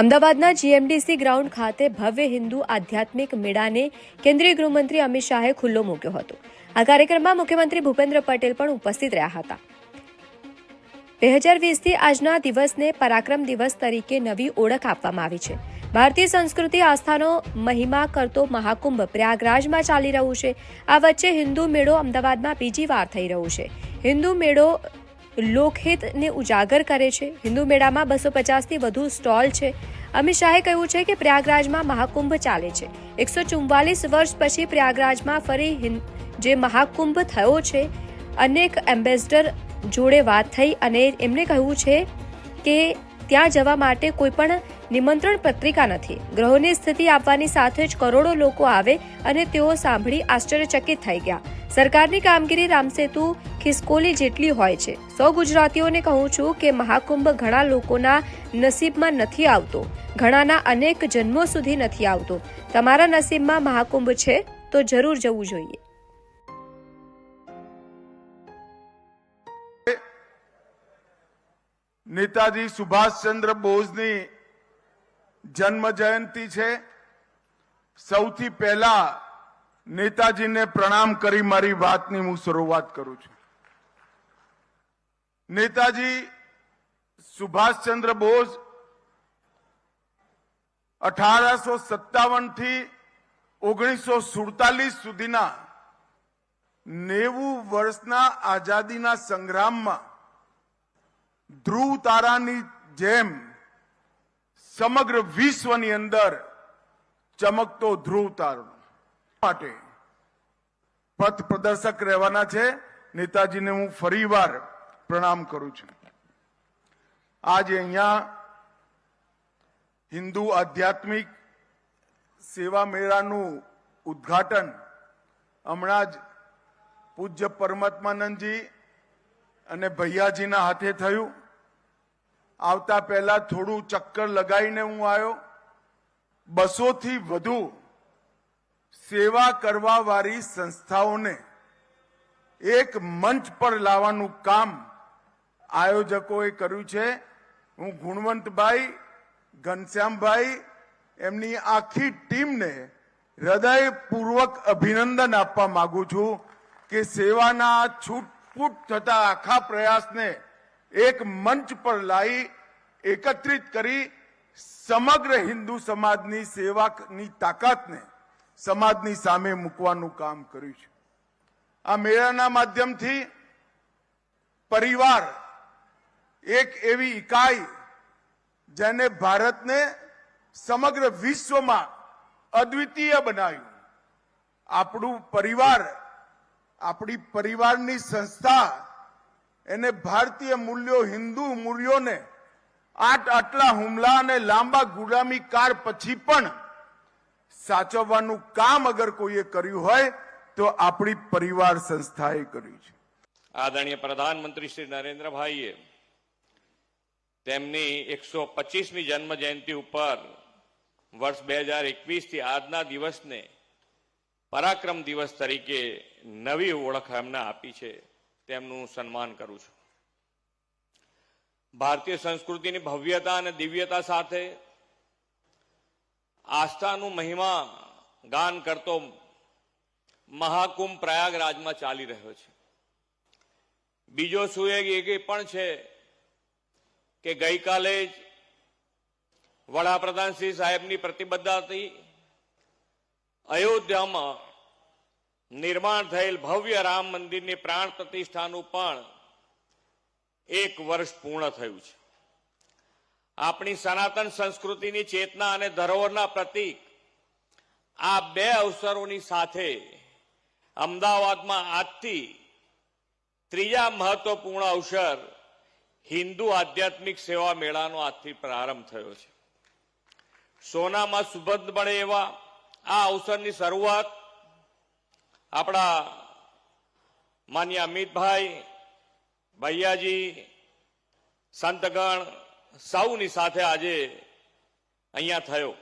અમદાવાદના GMDC ground ખાતે ભવ્ય હિન્દુ આધ્યાત્મિક મેળાને કેન્દ્રીય ગૃહમંત્રી અમિત શાહે ખુલ્લો મૂક્યો હતો. આ કાર્યક્રમમાં મુખ્યમંત્રી ભૂપેન્દ્ર પટેલ પણ ઉપસ્થિત રહ્યા હતા. બે હજાર વીસથી આજના દિવસને પરાક્રમ દિવસ તરીકે નવી ઓળખ આપવામાં આવી છે. ભારતીય સંસ્કૃતિ આસ્થાનો મહિમા કરતો મહાકુંભ પ્રયાગરાજમાં ચાલી રહ્યું છે. આ વચ્ચે હિન્દુ મેળો અમદાવાદમાં બીજી વાર થઈ રહ્યું છે. હિન્દુ મેળો લોકહિતને ઉજાગર કરે છે. હિન્દુ મેળામાં બસો પચાસથી વધુ સ્ટોલ છે. અમિત શાહે કહ્યું છે કે પ્રયાગરાજમાં મહાકુંભ ચાલે છે. એકસો ચુમ્વાલીસ વર્ષ પછી પ્રયાગરાજમાં ફરી જે મહાકુંભ થયો છે, અનેક એમ્બેસડર જોડે વાત થઈ અને એમણે કહ્યું છે કે ત્યાં જવા માટે કોઈ પણ નિમંત્રણ પત્રિકા નથી. ગ્રહોની સ્થિતિ આપવાની સાથે જ કરોડો લોકો આવે અને તેઓ સાંભળી આશ્ચર્યચકિત થઈ ગયા. સરકારની કામગીરી રામસેતુ ખિસકોલી જેટલી હોય છે. સૌ ગુજરાતીઓને કહું છું કે મહાકુંભ ઘણા લોકોના નસીબમાં નથી આવતો. ઘણાના અનેક જન્મો સુધી નથી આવતો. તમારા નસીબમાં મહાકુંભ છે તો જરૂર જવું જોઈએ. નેતાજી સુભાષચંદ્ર બોઝની જન્મ જયંતિ છે. સૌથી પહેલા નેતાજીને પ્રણામ કરી મારી વાતની હું શરૂઆત કરું છું. નેતાજી સુભાષચંદ્ર બોઝ અઢારસો સત્તાવનથી ઓગણીસો સુડતાલીસ સુધીના નેવું વર્ષના આઝાદીના સંગ્રામમાં ધ્રુવ તારાની જેમ સમગ્ર વિશ્વની અંદર ચમકતો ધ્રુવ તારો માટે પથ પ્રદર્શક રહેવાના છે. નેતાજીને હું ફરીવાર પ્રણામ કરું છું. આજે અહીંયા હિન્દુ આધ્યાત્મિક સેવા મેળાનું ઉદ્ઘાટન હમણાં જ પૂજ્ય પરમાત્માનંદજી અને ભૈયાજીના હાથે થયું. આવતા પહેલા થોડું ચક્કર લગાવીને હું આવ્યો. બસોથી વધુ સેવા કરવા વાળી સંસ્થાઓને એક મંચ પર લાવવાનું કામ આયોજકોએ કર્યું છે. હું ગુણવંતભાઈ, ઘનશ્યામભાઈ, એમની આખી ટીમને હૃદયપૂર્વક અભિનંદન આપવા માંગુ છું કે સેવાના છૂટફૂટ થતા આખા પ્રયાસને એક મંચ પર લાવી, એકત્રિત કરી સમગ્ર હિન્દુ સમાજની સેવાની તાકાતને સમાજની સામે મૂકવાનું કામ કર્યું છે. આ મેળાના માધ્યમથી પરિવાર એક એવી ઇકાઈ જેને ભારતને સમગ્ર વિશ્વમાં અદ્વિતીય બનાવ્યું. આપણું પરિવાર, આપણી પરિવારની સંસ્થા એને ભારતીય મૂલ્યો, હિન્દુ મૂલ્યોને આટ આટલા હુમલા અને લાંબા ગુલામી કાળ પછી પણ સાચવવાનું કામ અગર કોઈએ કર્યું હોય, તો આપણી પરિવાર સંસ્થાએ કર્યું છે. આદરણીય પ્રધાનમંત્રી શ્રી નરેન્દ્રભાઈએ તેમની એકસો પચીસમી જન્મ જયંતિ ઉપર વર્ષ બે હજાર એકવીસથી આજના દિવસને પરાક્રમ દિવસ તરીકે નવી ઓળખ એમને આપી છે. તેમનું સન્માન કરું છું. ભારતીય સંસ્કૃતિની ભવ્યતા અને દિવ્યતા સાથે આસ્થાનું મહિમા ગાન કરતો મહાકુંભ પ્રયાગરાજમાં ચાલી રહ્યો છે. બીજો સુયોગ એ પણ છે કે ગઈકાલે જ વડાપ્રધાન શ્રી સાહેબની પ્રતિબદ્ધતાથી અયોધ્યામાં નિર્માણ થયેલ ભવ્ય રામ મંદિરની પ્રાણ પ્રતિષ્ઠાનું પણ એક વર્ષ પૂર્ણ થયું છે. આપણી સનાતન સંસ્કૃતિની ચેતના અને ધરોહરના પ્રતીક. આ બે અવસરોની સાથે અમદાવાદમાં આજથી ત્રીજા મહત્વપૂર્ણ અવસર હિન્દુ આધ્યાત્મિક સેવા મેળાનો આજથી પ્રારંભ થયો છે. સોનામાં સુગંધ મળે એવા આ અવસરની શરૂઆત આપણા માન્ય અમિતભાઈ, ભૈયાજી, સંતગણ સૌની સાથે આજે અહીંયા થયો.